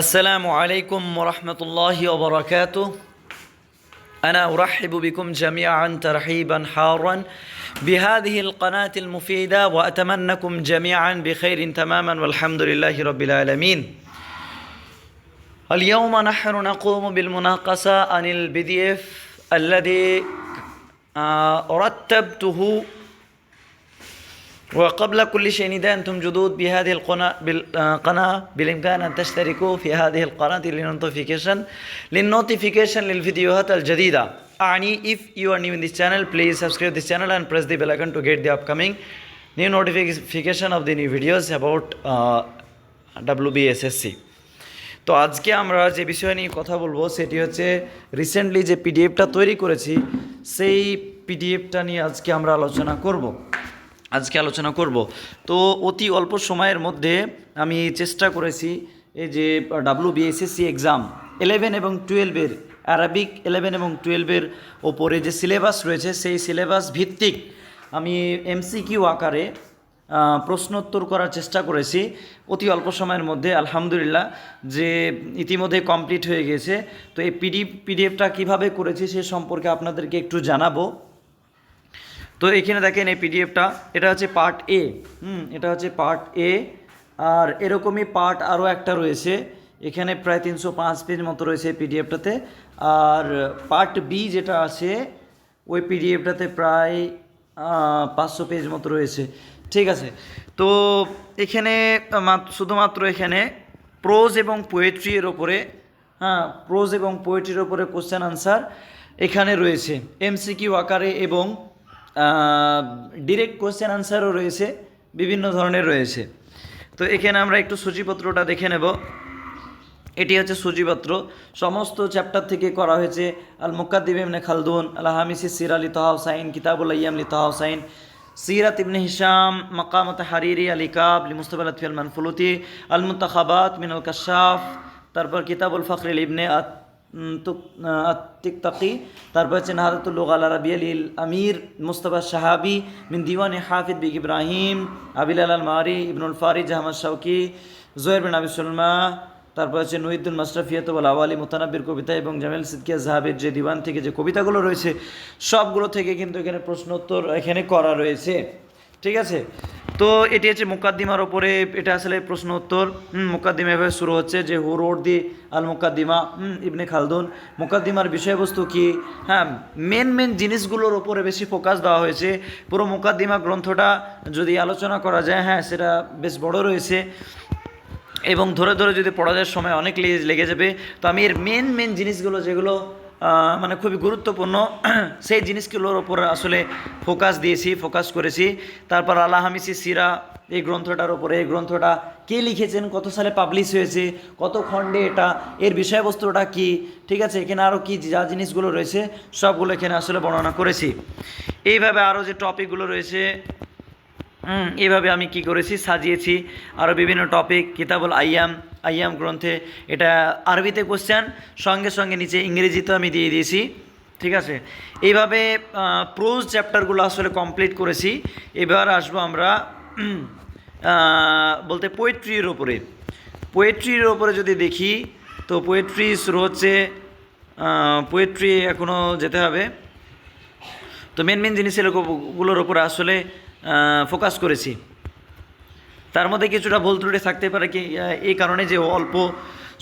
السلام عليكم ورحمة الله وبركاته. أنا أرحب بكم جميعا ترحيبا حارا بهذه القناة المفيدة وأتمنىكم جميعا بخير تماما والحمد لله رب العالمين. اليوم نحن نقوم بالمناقصة عن البي دي اف الذي آه، رتبته وقبل كل شيء إذا أنتم جدود بهذه القناة بالقناة بالإمكان أن تشتركوا في هذه القناة للنوتيفيكيشن للنوتيفيكيشن للفيديوهات الجديدة أعني if you are new in this channel please subscribe this channel and press the bell icon to get the upcoming new notification of the new videos about uh, WBSSC তো আজকে আমরা যে বিষয় নিয়ে কথা বলবো সেটি হচ্ছে রিসেন্টলি যে পিডিএফটা তৈরি করেছি সেই পিডিএফটা নিয়ে আজকে আমরা আলোচনা করব আজকে আলোচনা করব। তো অতি অল্প সময়ের মধ্যে আমি চেষ্টা করেছি এই যে ডাব্লিউ বিএসএসসি এক্সাম ইলেভেন এবং টুয়েলভের অ্যারাবিক ইলেভেন এবং টুয়েলভের ওপরে যে সিলেবাস রয়েছে, সেই সিলেবাস ভিত্তিক আমি এমসিকিউ আকারে প্রশ্নোত্তর করার চেষ্টা করেছি। অতি অল্প সময়ের মধ্যে, আলহামদুলিল্লাহ, যে ইতিমধ্যে কমপ্লিট হয়ে গেছে। তো এই পিডি পিডিএফটা কীভাবে করেছি সে সম্পর্কে আপনাদেরকে একটু জানাব। তো এখানে দেখেন এই পিডিএফটা এটা হচ্ছে পার্ট এ হুম, এটা হচ্ছে পার্ট এ আর এরকমই পার্ট আরও একটা রয়েছে, এখানে প্রায় তিনশো পাঁচ পেজ মতো রয়েছে পিডিএফটাতে আর পার্ট বি যেটা আছে, ওই পিডিএফটাতে প্রায় পাঁচশো পেজ মতো রয়েছে, ঠিক আছে? তো এখানে মাত- শুধুমাত্র এখানে প্রোজ এবং পোয়েট্রি এর ওপরে হ্যাঁ প্রোজ এবং পোয়েট্রির ওপরে কোশ্চেন আনসার এখানে রয়েছে এমসিকিউ আকারে এবং ডিরেক্ট কোশ্চেন আনসারও রয়েছে, বিভিন্ন ধরনের রয়েছে। তো এখানে আমরা একটু সূচিপত্রটা দেখে নেব। এটি হচ্ছে সূচিপত্র। সমস্ত চ্যাপ্টার থেকে করা হয়েছে আল মুকাদ্দিম ইবনে খালদুন আল হামিসি সির আলী তাহা হুসাইন কিতাবুল আইয়াম লি তাহা হুসাইন সিরাত ইবনে হিসাম মাকামত হারিরি আল ইকাব লি মুস্তফা লতফি আল মানফুলুতি আল মুতাখাবাত মিন আল কাশাফ তারপর কিতাবুল ফখরিল ইবনে আত আত্তিক তাকি তারপর হচ্ছে নাহাদাতুল আল আরবি আল আমির মুস্তফা শাহাবি মিন দিওয়ান হাফিদ বিগ ইব্রাহিম আবিল আল মারি, ইবনুল ফারিজ আহমদ শাউকি জোয়ের বিন আবি সুলমা, তারপর হচ্ছে নহিদুল মাস্টাফিয়াত বল আওয়ালি মোতানাব্বির কবিতা এবং জামেল সিদ্দিয়া জাহাবের যে দিওয়ান থেকে যে কবিতাগুলো রয়েছে, সবগুলো থেকে কিন্তু এখানে প্রশ্নোত্তর এখানে করা রয়েছে। ঠিক আছে? তো এটি হচ্ছে মুকাদ্দিমার ওপরে এটা আসলে প্রশ্ন উত্তর মুকাদ্দিমা এভাবে শুরু হচ্ছে যে হু দি আল মুকাদ্দিমা ইবনে খালদুন। মুকাদ্দিমার বিষয়বস্তু কি? হ্যাঁ মেন মেন জিনিসগুলোর ওপরে বেশি ফোকাস দেওয়া হয়েছে। পুরো মুকাদ্দিমা গ্রন্থটা যদি আলোচনা করা যায় হ্যাঁ সেটা বেশ বড় রয়েছে। এবং ধরে ধরে যদি পড়া যায়, সময় অনেক লেগে লেগে যাবে। তো আমি এর মেন মেন জিনিসগুলো যেগুলো মানে খুবই গুরুত্বপূর্ণ। সেই জিনিসগুলোর ওপর আসলে ফোকাস দিয়েছি ফোকাস করেছি। তারপর আল্লাহ হামিসি সিরা, এই গ্রন্থটার ওপরে এই গ্রন্থটা কে লিখেছেন, কত সালে পাবলিশ হয়েছে, কত খণ্ডে এটা, এর বিষয়বস্তুটা কি, ঠিক আছে, এখানে আরও কী যা জিনিসগুলো রয়েছে, সবগুলো এখানে আসলে বর্ণনা করেছি। এইভাবে আরও যে টপিকগুলো রয়েছে এভাবে আমি কি করেছি? সাজিয়েছি। আরও বিভিন্ন টপিক কিতাবুল আইয়াম আইয়াম গ্রন্থে এটা আরবিতে কোশ্চেন সঙ্গে সঙ্গে নিচে ইংরেজিতেও আমি দিয়ে দিয়েছি। ঠিক আছে? এইভাবে প্রোজ চ্যাপ্টারগুলো আসলে কমপ্লিট করেছি। এবার আসব আমরা বলতে পোয়েট্রির ওপরে পোয়েট্রির ওপরে যদি দেখি, তো পোয়েট্রি শুরু হচ্ছে পোয়েট্রি এখনও যেতে হবে। তো মেন মেন জিনিসেরগুলোর ওপরে আসলে ফোকাস করেছি। তার মধ্যে কিছুটা ভুল ত্রুটি থাকতে পারে কি এই কারণে যে অল্প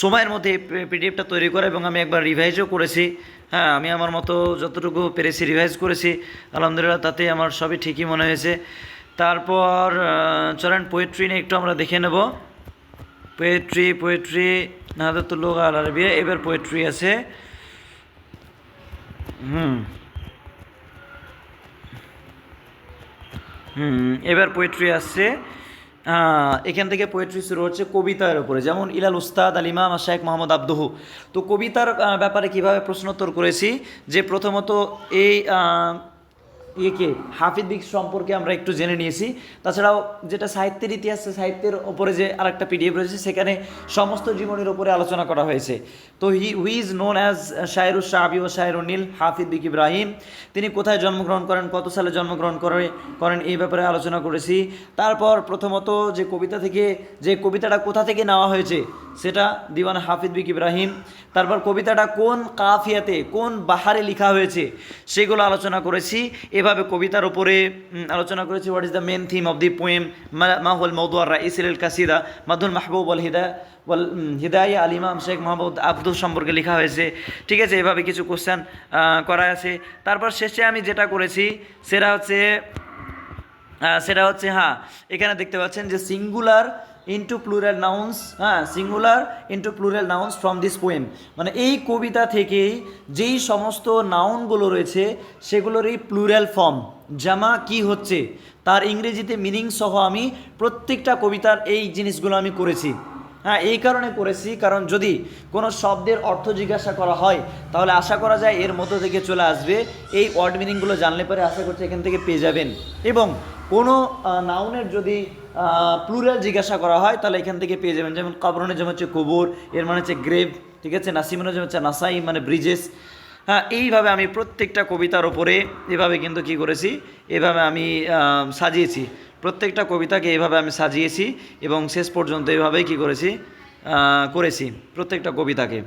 সময়ের মধ্যে পিডিএফটা তৈরি করা এবং আমি একবার রিভাইজও করেছি। হ্যাঁ আমি আমার মতো যতটুকু পেরেছি রিভাইজ করেছি, আলহামদুলিল্লাহ তাতে আমার সবই ঠিকই মনে হয়েছে। তারপর চলেন পোয়েট্রি নিয়ে একটু আমরা দেখে নেব। পোয়েট্রি পোয়েট্রি নাহাদাতুল্লোক আল আরবিয়া, এবার পোয়েট্রি আছে। হুম। হুম, এবার পোয়েট্রি আসছে। এখান থেকে পোয়েট্রি শুরু হচ্ছে কবিতার উপরে। যেমন ইলাল উস্তাদ, আল ইমাম শেখ মোহাম্মদ আব্দুহু। তো কবিতার ব্যাপারে কীভাবে প্রশ্নোত্তর করেছি? যে প্রথমত এই ইয়েকে হাফিজ বিক সম্পর্কে আমরা একটু জেনে নিয়েছি। তাছাড়াও যেটা সাহিত্যের ইতিহাস সাহিত্যের ওপরে যে আরেকটা পিডিএফ রয়েছে, সেখানে সমস্ত জীবনের ওপরে আলোচনা করা হয়েছে। তো he who is known as Shairul শাহাবি ও শায়রুল নীল হাফিজ বিক ইব্রাহিম, তিনি কোথায় জন্মগ্রহণ করেন, কত সালে জন্মগ্রহণ করে, করেন এই ব্যাপারে আলোচনা করেছি। তারপর প্রথমত যে কবিতা থেকে, যে কবিতাটা কোথা থেকে নেওয়া হয়েছে, সেটা দিওয়ান হাফিজ বিক ইব্রাহিম। তারপর কবিতাটা কোন কাফিয়াতে, কোন বাহারে লেখা হয়েছে, সেগুলো আলোচনা করেছি। এভাবে কবিতার উপরে আলোচনা করেছি what is the main theme of the poem Mahul মৌদুয়ার রাইসিল কাসিদা মাদুল মাহবুব আল হিদা, ওয়াল হিদায় আল ইমাম শেখ মাহমুদ আব্দুল সম্পর্কে লেখা হয়েছে। ঠিক আছে, এভাবে কিছু কোশ্চেন করা আছে। তারপর শেষে আমি যেটা করেছি, সেটা হচ্ছে সেটা হচ্ছে হ্যাঁ এখানে দেখতে পাচ্ছেন যে সিঙ্গুলার ইন্টু প্লুরাল নাউন্স হ্যাঁ singular into plural nouns from this poem মানে এই কবিতা থেকেই যেই সমস্ত নাউনগুলো রয়েছে সেগুলোর এই প্লুরাল ফর্ম জামা কি হচ্ছে, তার ইংরেজিতে মিনিং সহ আমি প্রত্যেকটা কবিতার এই জিনিসগুলো আমি করেছি। হ্যাঁ এই কারণে করেছি, কারণ যদি কোনো শব্দের অর্থ জিজ্ঞাসা করা হয়, তাহলে আশা করা যায় এর মধ্য থেকে চলে আসবে। এই ওয়ার্ড মিনিংগুলো জানলে পরে আশা করছি এখান থেকে পেয়ে যাবেন। এবং কোনো নাউনের যদি প্লুরাল জিজ্ঞাসা করা হয়, তাহলে এখান থেকে পেয়ে যাবেন। যেমন কবরনে যেমন হচ্ছে কবর, এর মানে হচ্ছে গ্রেভ ঠিক আছে? নাসিমনের যেমন হচ্ছে নাসাই মানে ব্রিজেস হ্যাঁ এইভাবে আমি প্রত্যেকটা কবিতার ওপরে এভাবে কিন্তু কি করেছি, এভাবে আমি সাজিয়েছি। প্রত্যেকটা কবিতাকে এভাবে আমি সাজিয়েছি এবং শেষ পর্যন্ত এভাবেই কি করেছি করেছি প্রত্যেকটা কবিতাকে।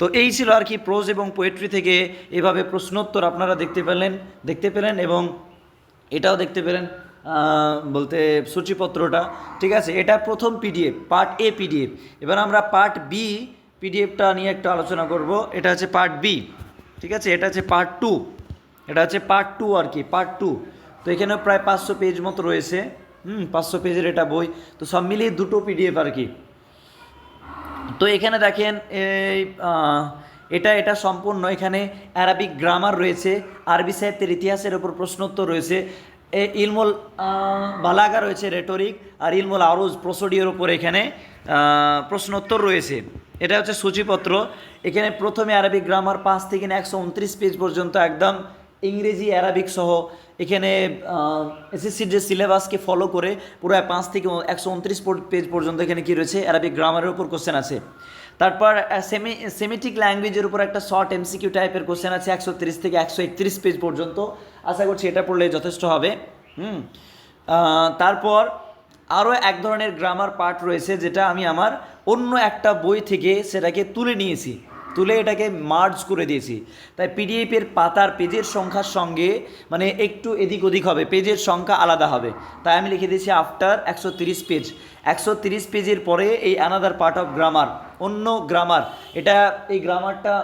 তো এই ছিল আর কি প্রোজ এবং পোয়েট্রি থেকে এভাবে প্রশ্নোত্তর আপনারা দেখতে পেলেন দেখতে পেলেন এবং এটাও দেখতে পেলেন। বলতে সূচিপত্রটা, ঠিক আছে? এটা প্রথম পিডিএফ পার্ট এ পিডিএফ এবার আমরা পার্ট বি পিডিএফটা নিয়ে একটু আলোচনা করব। এটা হচ্ছে পার্ট বি ঠিক আছে? এটা হচ্ছে পার্ট টু এটা হচ্ছে পার্ট টু আর কি পার্ট টু তো এখানে প্রায় পাঁচশো পেজ মতো রয়েছে। হুম, পাঁচশো পেজের এটা বই। তো সব মিলিয়ে দুটো পিডিএফ আর কি। তো এখানে দেখেন, এই এটা এটা সম্পূর্ণ। এখানে অ্যারাবিক গ্রামার রয়েছে। আরবি সাহিত্যের ইতিহাসের ওপর প্রশ্নোত্তর রয়েছে। এ ইলমুল বালাগা রয়েছে রেটরিক আর ইলমুল আরুজ প্রসোডিওর ওপর এখানে প্রশ্নোত্তর রয়েছে। এটা হচ্ছে সূচিপত্র। এখানে প্রথমে আরবিক গ্রামার পাঁচ থেকে একশো উনত্রিশ পেজ পর্যন্ত একদম ইংরেজি অ্যারাবিক সহ। এখানে এসএসসির যে সিলেবাসকে ফলো করে পুরো পাঁচ থেকে একশো উনত্রিশ পেজ পর্যন্ত এখানে কী রয়েছে? অ্যারাবিক গ্রামারের উপর কোশ্চেন আছে। তারপর সেমি সেমিটিক ল্যাঙ্গুয়েজের উপর একটা শর্ট এমসিকিউ টাইপের কোশ্চেন আছে, একশো তিরিশ থেকে একশো একত্রিশ পেজ পর্যন্ত। আশা করছি এটা পড়লে যথেষ্ট হবে। হুম। তারপর আরও এক ধরনের গ্রামার পার্ট রয়েছে, যেটা আমি আমার অন্য একটা বই থেকে সেটাকে তুলে নিয়েছি। তুলে এটাকে মার্জ করে দিয়েছি। তাই পিডিএফের পাতার পেজের সংখ্যার সঙ্গে মানে একটু এদিক ওদিক হবে পেজের সংখ্যা আলাদা হবে। তাই আমি লিখে দিয়েছি আফটার একশো পেজ একশো পেজের পরে এই অ্যানাদার পার্ট অফ গ্রামার অন্য গ্রামার এটা এই গ্রামারটা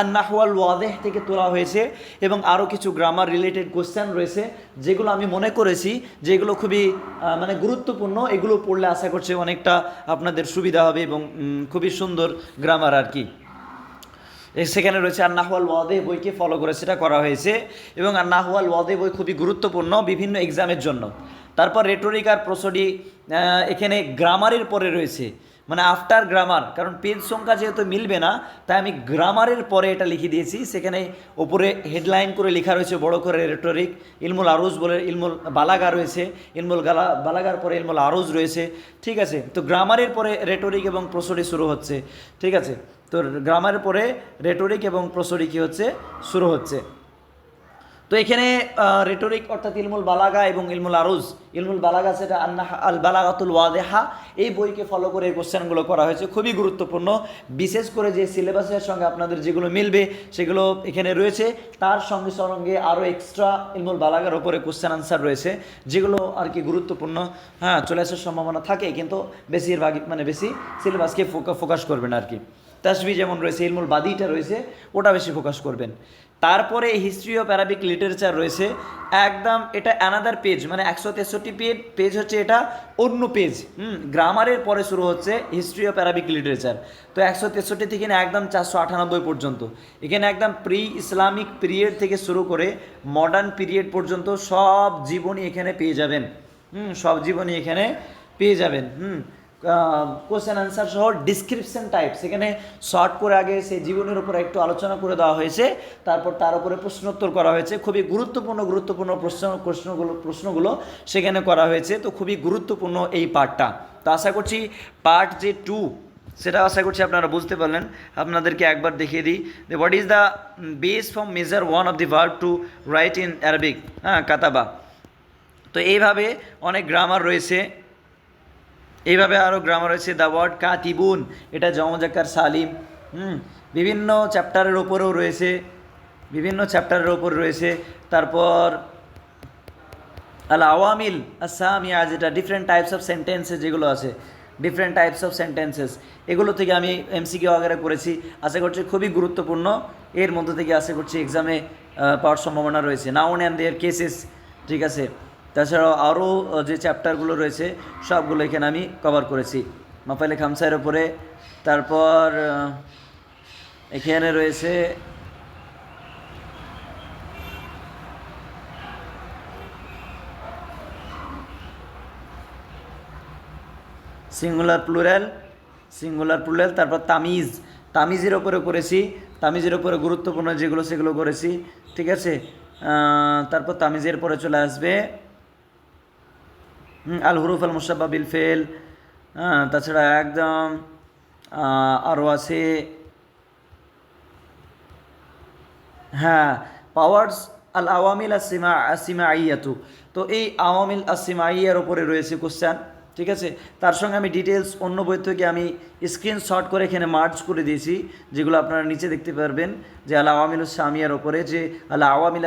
আন্নাহওয়াল ওয়াদেহ থেকে তোলা হয়েছে এবং আরও কিছু গ্রামার রিলেটেড কোশ্চেন রয়েছে, যেগুলো আমি মনে করেছি, যেগুলো খুবই মানে গুরুত্বপূর্ণ, এগুলো পড়লে আশা করছি অনেকটা আপনাদের সুবিধা হবে এবং খুবই সুন্দর গ্রামার আর কি। সেখানে রয়েছে আর নাহওয়াল ওয়াদে বইকে ফলো করে সেটা করা হয়েছে এবং আর নাহওয়াল ওয়াদে বই খুবই গুরুত্বপূর্ণ বিভিন্ন এক্সামের জন্য। তারপর রেটোরিক আর প্রসডি এখানে গ্রামারের পরে রয়েছে। মানে আফটার গ্রামার কারণ পেজ সংখ্যা যেহেতু মিলবে না, তাই আমি গ্রামারের পরে এটা লিখে দিয়েছি। সেখানে ওপরে হেডলাইন করে লেখা রয়েছে, বড় করে রেটোরিক ইলমুল আরুজ বলে, ইলমুল বালাগা রয়েছে, ইলমুল গালা, বালাগার পরে ইলমুল আরুজ রয়েছে, ঠিক আছে? তো গ্রামারের পরে রেটোরিক এবং প্রসরি শুরু হচ্ছে, ঠিক আছে? তো গ্রামারের পরে রেটোরিক এবং প্রসরি কী হচ্ছে? শুরু হচ্ছে। তো এখানে রেটোরিক অর্থাৎ ইলমুল বালাগা এবং ইলমুল আরুজ। ইলমুল বালাগা সেটা আন্না আল বালাগাতুল ওয়াদেহা। এই বইকে ফলো করে এই কোশ্চেনগুলো করা হয়েছে। খুবই গুরুত্বপূর্ণ। বিশেষ করে যে সিলেবাসের সঙ্গে আপনাদের যেগুলো মিলবে, সেগুলো এখানে রয়েছে। তার সঙ্গে সঙ্গে আরও এক্সট্রা ইলমুল বালাগার ওপরে কোশ্চেন আনসার রয়েছে, যেগুলো আর কি গুরুত্বপূর্ণ। হ্যাঁ চলে আসার সম্ভাবনা থাকে, কিন্তু বেশিরভাগ মানে বেশি সিলেবাসকে ফোকাস করবেন আর কি। তাসবি যেমন রয়েছে, ইলমুল বাদিটা রয়েছে, ওটা বেশি ফোকাস করবেন। তারপরে হিস্ট্রি অফ অ্যারাবিক লিটারেচার রয়েছে। একদম এটা অ্যানাদার পেজ মানে একশো তেষট্টি পেজ পেজ হচ্ছে এটা অন্য পেজ হুম গ্রামারের পরে শুরু হচ্ছে হিস্ট্রি অফ অ্যারাবিক লিটারেচার তো একশো তেষট্টি থেকে একদম চারশো আটানব্বই পর্যন্ত। এখানে একদম প্রি ইসলামিক পিরিয়ড থেকে শুরু করে মডার্ন পিরিয়ড পর্যন্ত সব জীবনী এখানে পেয়ে যাবেন। হুম, সব জীবনী এখানে পেয়ে যাবেন। হুম কোশ্চেন অ্যান্সার সহ ডিসক্রিপশন টাইপ সেখানে শর্ট করে আগে সেই জীবনের উপর একটু আলোচনা করে দেওয়া হয়েছে। তারপর তার উপরে প্রশ্নোত্তর করা হয়েছে। খুবই গুরুত্বপূর্ণ গুরুত্বপূর্ণ প্রশ্ন, প্রশ্নগুলো প্রশ্নগুলো সেখানে করা হয়েছে। তো খুবই গুরুত্বপূর্ণ এই পার্টটা তো আশা করছি পার্ট যে টু সেটা আশা করছি আপনারা বুঝতে পারলেন। আপনাদেরকে একবার দেখিয়ে দিই। What is the base form measure one of the verb to write in Arabic হ্যাঁ কাতাবা। তো এইভাবে অনেক গ্রামার রয়েছে। এইভাবে আরও গ্রামার রয়েছে দ্য ওয়ার্ড কাতিবুন এটা জমজাকার সালিম, হুম, বিভিন্ন চ্যাপ্টারের ওপরেও রয়েছে, বিভিন্ন চ্যাপ্টারের ওপর রয়েছে, তারপর আল আওয়ামিল আসামিয়া যেটা ডিফারেন্ট টাইপস অফ সেন্টেন্সেস যেগুলো আছে ডিফারেন্ট টাইপস অফ সেন্টেন্সেস এগুলো থেকে আমি এমসিকে ওয়াগেরা করেছি, আশা করছি খুবই গুরুত্বপূর্ণ, এর মধ্যে থেকে আশা করছি এক্সামে পাওয়ার সম্ভাবনা রয়েছে। নাউন অ্যান্ড দেয়ার কেসেস ঠিক আছে? তাছাড়াও আরও যে চ্যাপ্টারগুলো রয়েছে, সবগুলো এখানে আমি কভার করেছি। মাফাইলে খামসাইয়ের ওপরে তারপর এখানে রয়েছে সিঙ্গুলার প্লুরাল সিঙ্গুলার প্লুরাল তারপর তামিজ। তামিজের ওপরে করেছি, তামিজের ওপরে গুরুত্বপূর্ণ যেগুলো, সেগুলো করেছি। ঠিক আছে? তারপর তামিজের পরে চলে আসবে আল হুরুফ আল মুসাব্বা বিল ফেল। হ্যাঁ তাছাড়া একদম আরও আছে। হ্যাঁ পাওয়ার্স আল আওয়ামিল আসিমা আসিমা আইয়াতু তো এই আওয়ামিল আসিমা আইয়ার ওপরে রয়েছে কোশ্চেন ঠিক আছে? তার সঙ্গে আমি ডিটেলস অন্য বই থেকে আমি স্ক্রিনশট করে এখানে মার্চ করে দিয়েছি যেগুলো আপনারা নিচে দেখতে পারবেন যে আল আওয়ামিল সামিয়ার ওপরে যে আল আওয়ামিল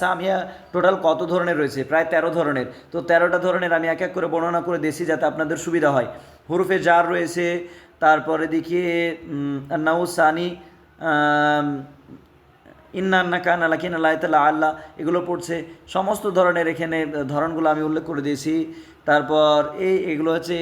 সামিয়া টোটাল কত ধরনের রয়েছে? প্রায় তেরো ধরনের। তো তেরোটা ধরনের আমি এক এক করে বর্ণনা করে দিয়েছি যাতে আপনাদের সুবিধা হয়। হুরুফে জার রয়েছে তারপরে দেখি নাউ সানি আম, ইন্নান্না কান আলাকিন আল্লাহ তালা আল্লাহ এগুলো পড়ছে। সমস্ত ধরনের এখানে ধরনগুলো আমি উল্লেখ করে দিয়েছি। তারপর এই এগুলো হচ্ছে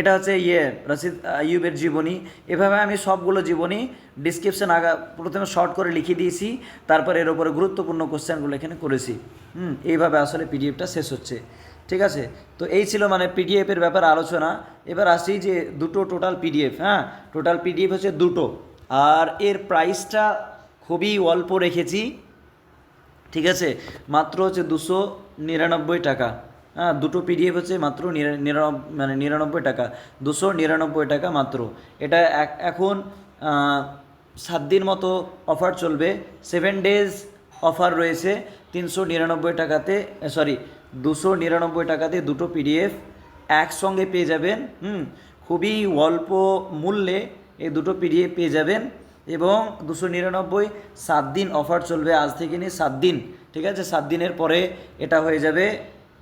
এটা হচ্ছে ইয়ে রশিদ আইয়ুবের জীবনী। এভাবে আমি সবগুলো জীবনী ডিসক্রিপশন আগা, প্রথমে শর্ট করে লিখে দিয়েছি। তারপর এর উপরে গুরুত্বপূর্ণ কোশ্চেনগুলো এখানে করেছি। হুম, এইভাবে আসলে পিডিএফটা শেষ হচ্ছে। ঠিক আছে? তো এই ছিল মানে পিডিএফের ব্যাপারে আলোচনা। এবার আসি যে দুটো টোটাল পিডিএফ হ্যাঁ? টোটাল পিডিএফ হচ্ছে দুটো। আর এর প্রাইসটা খুবই অল্প রেখেছি, ঠিক আছে? মাত্র হচ্ছে দুশো নিরানব্বই টাকা। হ্যাঁ দুটো পিডিএফ হচ্ছে মাত্র নিরানব্বই মানে নিরানব্বই টাকা। দুশো নিরানব্বই টাকা মাত্র। এটা এখন সাত দিন মতো অফার চলবে। সেভেন ডেজ অফার রয়েছে তিনশো নিরানব্বই টাকাতে সরি দুশো নিরানব্বই টাকাতে দুটো পিডিএফ একসঙ্গে পেয়ে যাবেন। হুম, খুবই অল্প মূল্যে এই দুটো পিডিএফ পেয়ে যাবেন এবং দুশো নিরানব্বই সাত দিন অফার চলবে আজ থেকে নিয়ে সাত দিন, ঠিক আছে? সাত দিনের পরে এটা হয়ে যাবে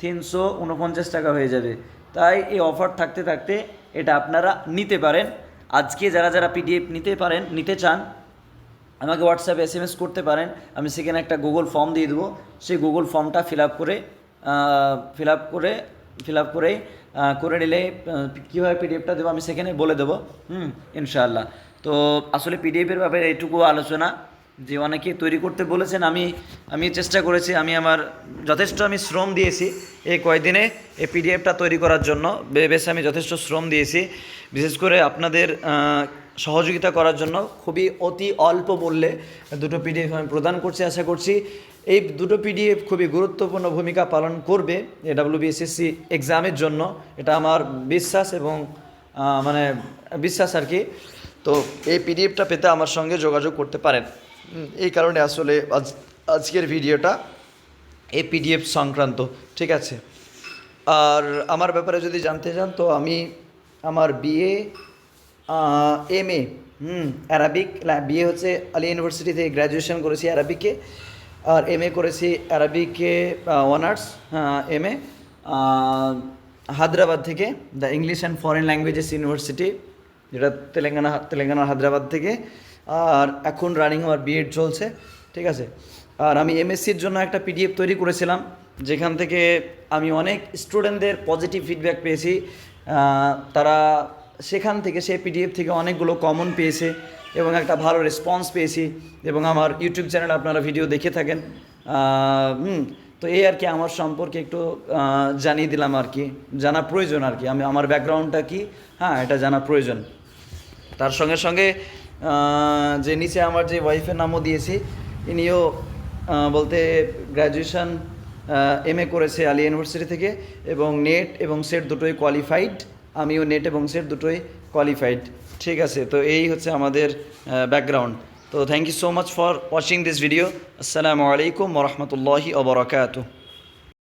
তিনশো উনপঞ্চাশ টাকা হয়ে যাবে। তাই এই অফার থাকতে থাকতে এটা আপনারা নিতে পারেন। আজকে যারা যারা পিডিএফ নিতে পারেন, নিতে চান, আমাকে হোয়াটসঅ্যাপে এস এম এস করতে পারেন। আমি সেখানে একটা গুগল ফর্ম দিয়ে দেবো। সেই গুগল ফর্মটা ফিল আপ করে ফিল আপ করে ফিল আপ করে করে নিলে কীভাবে পিডিএফটা দেবো আমি সেখানে বলে দেবো। হুম, ইনশাআল্লাহ। তো আসলে পিডিএফের ব্যাপারে এইটুকু আলোচনা যে অনেকে তৈরি করতে বলেছেন, আমি আমি চেষ্টা করেছি, আমি আমার যথেষ্ট আমি শ্রম দিয়েছি এই কয়েকদিনে এই পিডিএফটা তৈরি করার জন্য। বেশ আমি যথেষ্ট শ্রম দিয়েছি। বিশেষ করে আপনাদের সহযোগিতা করার জন্য খুবই অতি অল্প মূল্যে দুটো পিডিএফ আমি প্রদান করছি, আশা করছি। এই দুটো পিডিএফ খুবই গুরুত্বপূর্ণ ভূমিকা পালন করবে ডাব্লিউবিএসএসসি এক্সামের জন্য। এটা আমার বিশ্বাস এবং মানে বিশ্বাস আর কি। তো এই পিডিএফটা পেতে আমার সঙ্গে যোগাযোগ করতে পারেন। এই কারণে আসলে আজ, আজকের ভিডিওটা এই পিডিএফ সংক্রান্ত, ঠিক আছে? আর আমার ব্যাপারে যদি জানতে চান, তো আমি আমার BA M A hmm Arabic BA হচ্ছে আলী ইউনিভার্সিটি থেকে গ্র্যাজুয়েশন করেছি অ্যারাবিকে আর এম এ করেছি অ্যারাবিকে অনার্স এম এ হায়দ্রাবাদ থেকে the English and foreign languages university যেটা তেলেঙ্গানা তেলেঙ্গানা হায়দ্রাবাদ থেকে, আর এখন রানিং আমার বিএড চলছে, ঠিক আছে? আর আমি এমএসসির জন্য একটা পিডিএফ তৈরি করেছিলাম, যেখান থেকে আমি অনেক স্টুডেন্টদের পজিটিভ ফিডব্যাক পেয়েছি তারা সেখান থেকে সে পিডিএফ থেকে অনেকগুলো কমন পেয়েছে এবং একটা ভালো রেসপন্স পেয়েছি এবং আমার ইউটিউব চ্যানেলে আপনারা ভিডিও দেখে থাকেন। তো এই আর কি আমার সম্পর্কে একটু জানিয়ে দিলাম আর কি। জানা প্রয়োজন আর কি। আমি, আমার ব্যাকগ্রাউন্ডটা কি? হ্যাঁ এটা জানা প্রয়োজন। তার সঙ্গে সঙ্গে যে নিচে আমার যে ওয়াইফের নামও দিয়েছি, ইনিও বলতে গ্র্যাজুয়েশন এম এ করেছে আলী ইউনিভার্সিটি থেকে এবং নেট এবং সেট দুটোই কোয়ালিফাইড আমিও নেট এবং সেট দুটোই কোয়ালিফাইড ঠিক আছে, তো এই হচ্ছে আমাদের ব্যাকগ্রাউন্ড তো thank you so much for watching this video আসসালামু আলাইকুম ওরহমতুল্লাহি ওবরাকাতুহ